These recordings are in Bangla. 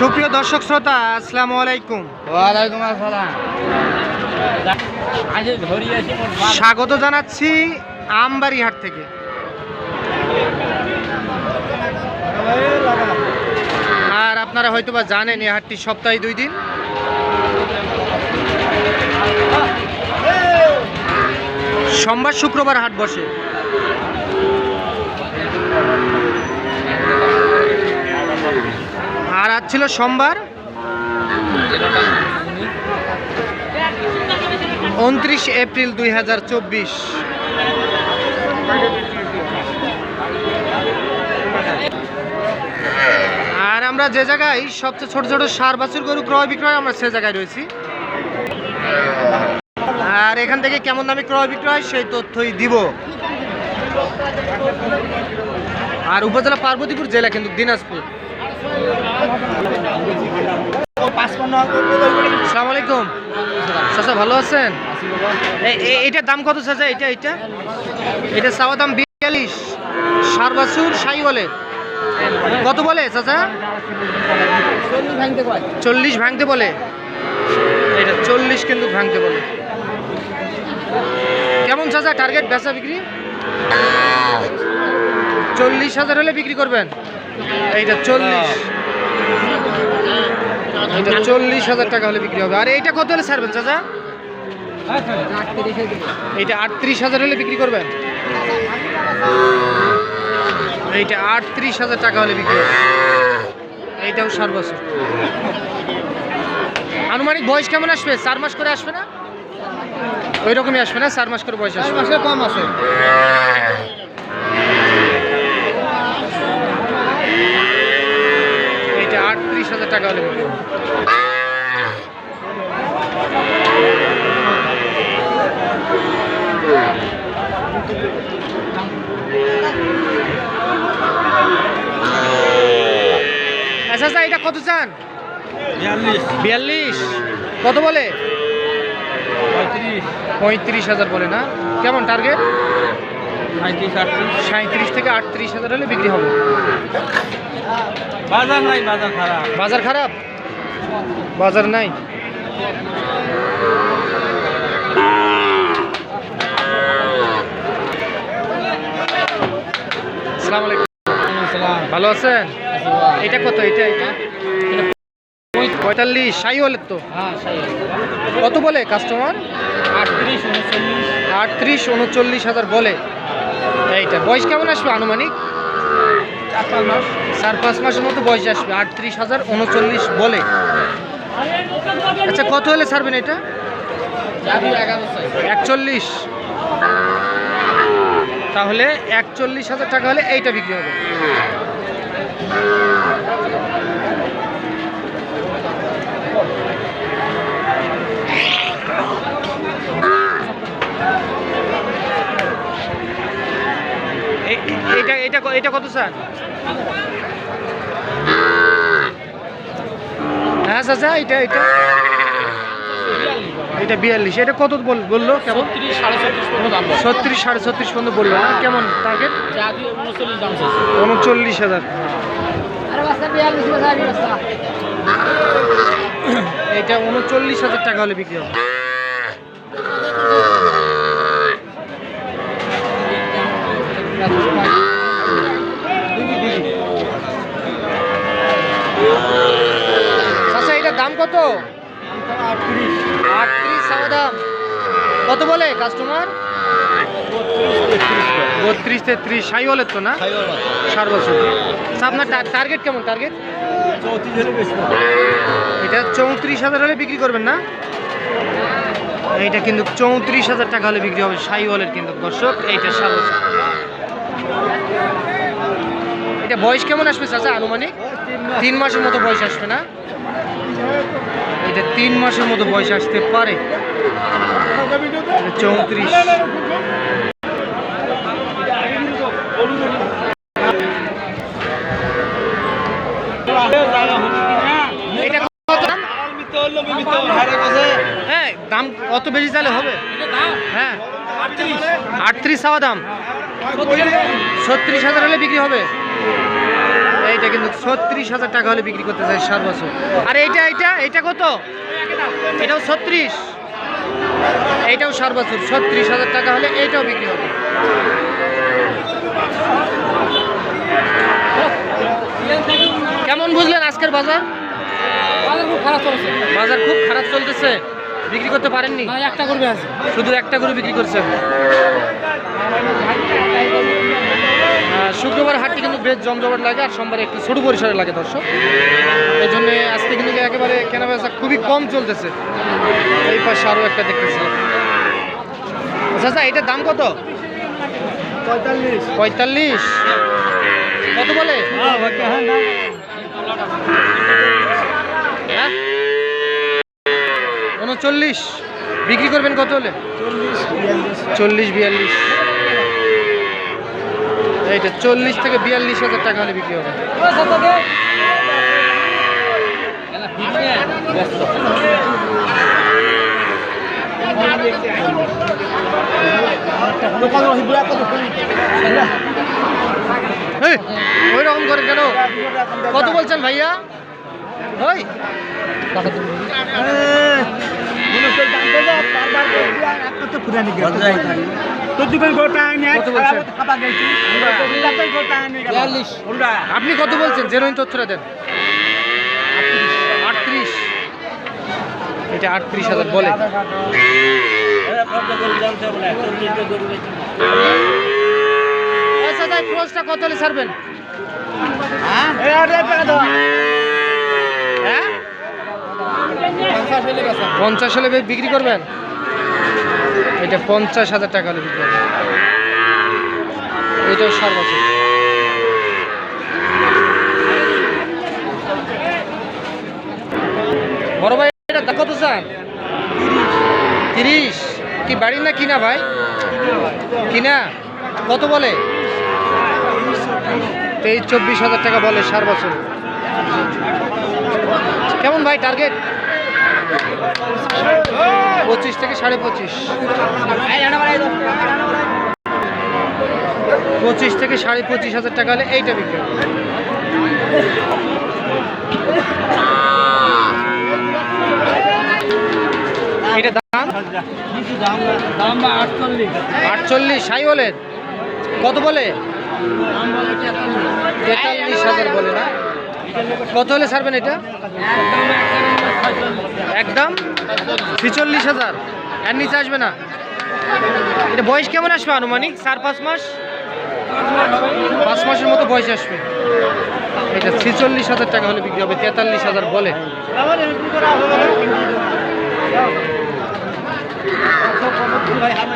সুপ্রিয় দর্শক শ্রোতা আসসালামু আলাইকুম। ওয়ালাইকুম আসসালাম। স্বাগত জানাচ্ছি আমবাড়িহাট থেকে। আর আপনারা হয়তোবা জানেন এই হাটটি সপ্তাহে দুই দিন। সোমবার শুক্রবার হাট বসে। আর আজ ছিল সোমবার। উনত্রিশ এপ্রিল দুই হাজার চব্বিশ। আর আমরা যে জায়গায় সবচেয়ে ছোট ছোট সার, বাছুর, গরু ক্রয় বিক্রয় আমরা সে জায়গায় রয়েছি। আর এখান থেকে কেমন দামে ক্রয় বিক্রয় সেই তথ্যই দিব। আর উপজেলা পার্বতীপুর জেলা কিন্তু দিনাজপুর। আলাইকুম। চাচা, ভালো আছেন? দাম কত চাচা? এটা বিয়াল্লিশ। সার সাই বলে। কত বলে চাচা? চল্লিশ ভাঙতে বলে। এটা চল্লিশ কিন্তু ভাঙতে বলে। কেমন চাচা টার্গেট বেচা বিক্রি? চল্লিশ হাজার হলে বিক্রি করবেন? এইটা চল্লিশ। এটা চল্লিশ হাজার টাকা হলে বিক্রি হবে। আর এইটা কত হলে ছাড়বেন, চাচা? এইটা আটত্রিশ হাজার হলে বিক্রি করবেন? এইটা আটত্রিশ হাজার টাকা হলে বিক্রি হবে। এইটাও সার বছর। আনুমানিক বয়স কেমন আসবে? চার মাস করে আসবে না? ওই রকমই আসবে না? চার মাস করে বয়স আসবে। কম আছে। এইটা হাজার টাকা হলে হবে আচ্ছা আচ্ছা এটা কত চান? বিয়াল্লিশ। কত বলে? পঁয়ত্রিশ। হাজার বলে না? কেমন টার্গেট সাঁত্রিশ থেকে আটত্রিশ হাজার হলে বিক্রি হবে। বাজার নাই বাজার খারাপ। বাজার খারাপ? বাজার নাই? আসসালামু আলাইকুম। ভালো আছেন? এটা কত? এটা এটা? পঁয়তাল্লিশ সাই হলে তো। হ্যাঁ কত বলে কাস্টমার আটত্রিশ উনচল্লিশ। আটত্রিশ উনচল্লিশ হাজার বলে। এইটা বয়স কেমন আসবে আনুমানিক? চার পাঁচ মাসের মতো বয়স আসবে, আটত্রিশ হাজার উনচল্লিশ বলে। আচ্ছা কত হলে ছাড়বেন এটা? একচল্লিশ। তাহলে একচল্লিশ হাজার টাকা হলে এইটা বিক্রি হবে। এটা এটা কত স্যার? হ্যাঁ চাচা এটা এটা। এটা বিয়াল্লিশ। এটা কত বল- বলল? কেমন? ছত্রিশ সাড়ে ছত্রিশ পর্যন্ত বলল। না কেমন টার্গেট উনচল্লিশ হাজার। এটা উনচল্লিশ হাজার টাকা হলে বিক্রি হবে। আটত্রিশ চাওয়া কত বলে কাস্টমার বত্রিশ তেত্রিশ সাই বলে তো না? সার বছর আচ্ছা, আপনার টার্গেট কেমন? টার্গেট এটা চৌত্রিশ হাজার হলে বিক্রি করবেন না? এইটা কিন্তু চৌত্রিশ হাজার টাকা হলে বিক্রি হবে সাই ওয়ালের কিন্তু দর্শক এইটা বছর এটা বয়স কেমন আসবে চাচা আনুমানিক? তিন মাসের মতো বয়স আসবে না? এটা তিন মাসের মতো বয়স আসতে পারে। চৌত্রিশ। হ্যাঁ দাম কত বেশি চালে হবে? হ্যাঁ। আটত্রিশ চাওয়া দাম। ছত্রিশ হাজার হলে বিক্রি হবে। এইটা কিন্তু ছত্রিশ হাজার টাকা হলে বিক্রি করতে চাই সার বছর। আর এইটা এইটা এইটা কত? এটাও ছত্রিশ। এইটাও সার বছর ছত্রিশ হাজার টাকা হলে এইটাও বিক্রি হবে। কেমন বুঝলেন আজকের বাজার? বাজার খুব খারাপ চলছে। বাজার খুব খারাপ চলতেছে। বিক্রি করতে পারেননি? একটা করবে শুধু একটা করে বিক্রি করছেন? বেশ জমজমাট লাগে আর সোমবার একটু ছোট পরিসরে লাগে দর্শক। এই জন্য আজকে কিন্তু একেবারে কেনা বেচা খুবই কম চলতেছে। এই পাশে আরও একটা দেখতেছি। আচ্ছা আচ্ছা এটার দাম কত? পঁয়তাল্লিশ। পঁয়তাল্লিশ। কত বলে? হ্যাঁ উনচল্লিশ। বিক্রি করবেন কত হলে? চল্লিশ বিয়াল্লিশ। এইটা চল্লিশ থেকে বিয়াল্লিশ হাজার টাকা হলে বিক্রি হবে। ওই রকম করে কেন? কত বলছেন ভাইয়া? ওই আপনি কত বলছেন? জেনুইন তথ্যটা দেন। আটত্রিশ। এটা আটত্রিশ হাজার বলে। আচ্ছা তাই কত হলে ছাড়বেন? হ্যাঁ? পঞ্চাশ হলে বিক্রি করবেন? এটা পঞ্চাশ হাজার টাকা হলে বিক্রি করবেন। এটাও বড় ভাই, এটা কত চান? তিরিশ। কি বাড়ি না কিনা ভাই? কিনা? কত বলে? তেইশ, চব্বিশ হাজার টাকা বলে সার বছর কেমন ভাই টার্গেট পঁচিশ থেকে সাড়ে পঁচিশ। পঁচিশ থেকে সাড়ে পঁচিশ হাজার টাকা হলে এইটা বিক্রি এটা দাম? আটচল্লিশ সাই বলে। কত বলে? তেতাল্লিশ হাজার বলে না? কত হলে ছাড়বেন এটা? একদম? ছিচল্লিশ হাজার। এর নিচে আসবে না? এটা বয়স কেমন আসবে আনুমানিক? চার, পাঁচ মাস? পাঁচ মাসের মতো বয়স আসবে। এটা ছিচল্লিশ হাজার টাকা হলে বিক্রি হবে, তেতাল্লিশ হাজার বলে।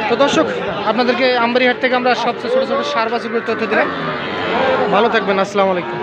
তো দর্শক, আপনাদেরকে আমবাড়িহাট থেকে আমরা সবচেয়ে ছোটো ছোটো সার বাছুর তথ্য দিলাম। ভালো থাকবেন, আসসালামু আলাইকুম।